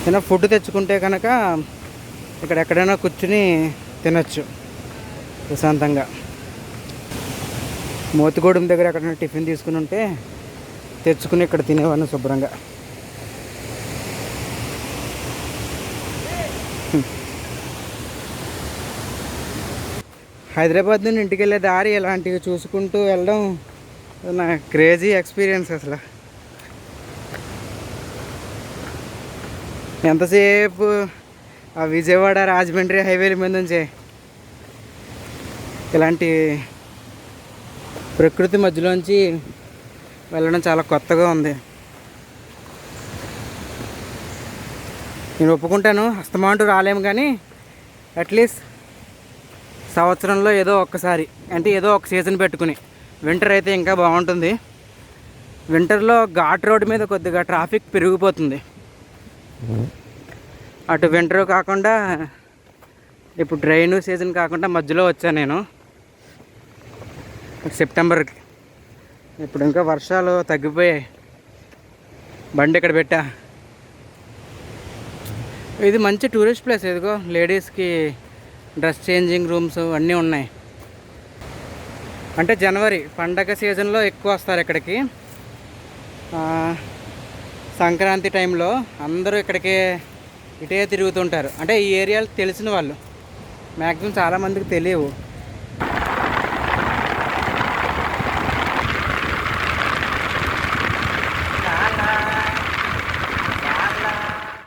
ఏదైనా ఫుడ్ తెచ్చుకుంటే కనుక ఇక్కడ ఎక్కడైనా కూర్చుని తినచ్చు ప్రశాంతంగా. మోతిగూడెం దగ్గర ఎక్కడైనా టిఫిన్ తీసుకుని ఉంటే తెచ్చుకుని ఇక్కడ తినేవాడిని శుభ్రంగా. హైదరాబాద్ నుండి ఇంటికి వెళ్ళే దారి ఇలాంటివి చూసుకుంటూ వెళ్ళడం నా క్రేజీ ఎక్స్పీరియన్స్ అసలు. ఎంతసేపు? ఆ విజయవాడ రాజమండ్రి హైవేల మీద నుంచి. ఇలాంటి ప్రకృతి మధ్యలోంచి వెళ్ళడం చాలా కొత్తగా ఉంది. నేను ఒప్పుకుంటాను అస్తమాంటూ రాలేము కానీ అట్లీస్ట్ సంవత్సరంలో ఏదో ఒక్కసారి అంటే ఏదో ఒక సీజన్ పెట్టుకుని. వింటర్ అయితే ఇంకా బాగుంటుంది. వింటర్లో ఘాట్ రోడ్ మీద కొద్దిగా ట్రాఫిక్ పెరిగిపోతుంది. అటు వింటర్ కాకుండా ఇప్పుడు డ్రైన్ సీజన్ కాకుండా మధ్యలో వచ్చాను నేను. సెప్టెంబర్కి ఇప్పుడు ఇంకా వర్షాలు తగ్గిపోయాయి. బండి ఇక్కడ పెట్టా. ఇది మంచి టూరిస్ట్ ప్లేస్ ఇదిగో. లేడీస్కి డ్రెస్ చేంజింగ్ రూమ్స్ అన్నీ ఉన్నాయి. అంటే జనవరి పండగ సీజన్లో ఎక్కువ వస్తారు ఇక్కడికి. సంక్రాంతి టైంలో అందరూ ఇక్కడికి ఇటే తిరుగుతుంటారు. అంటే ఈ ఏరియాలు తెలిసిన వాళ్ళు. మ్యాక్సిమం చాలామందికి తెలియవు.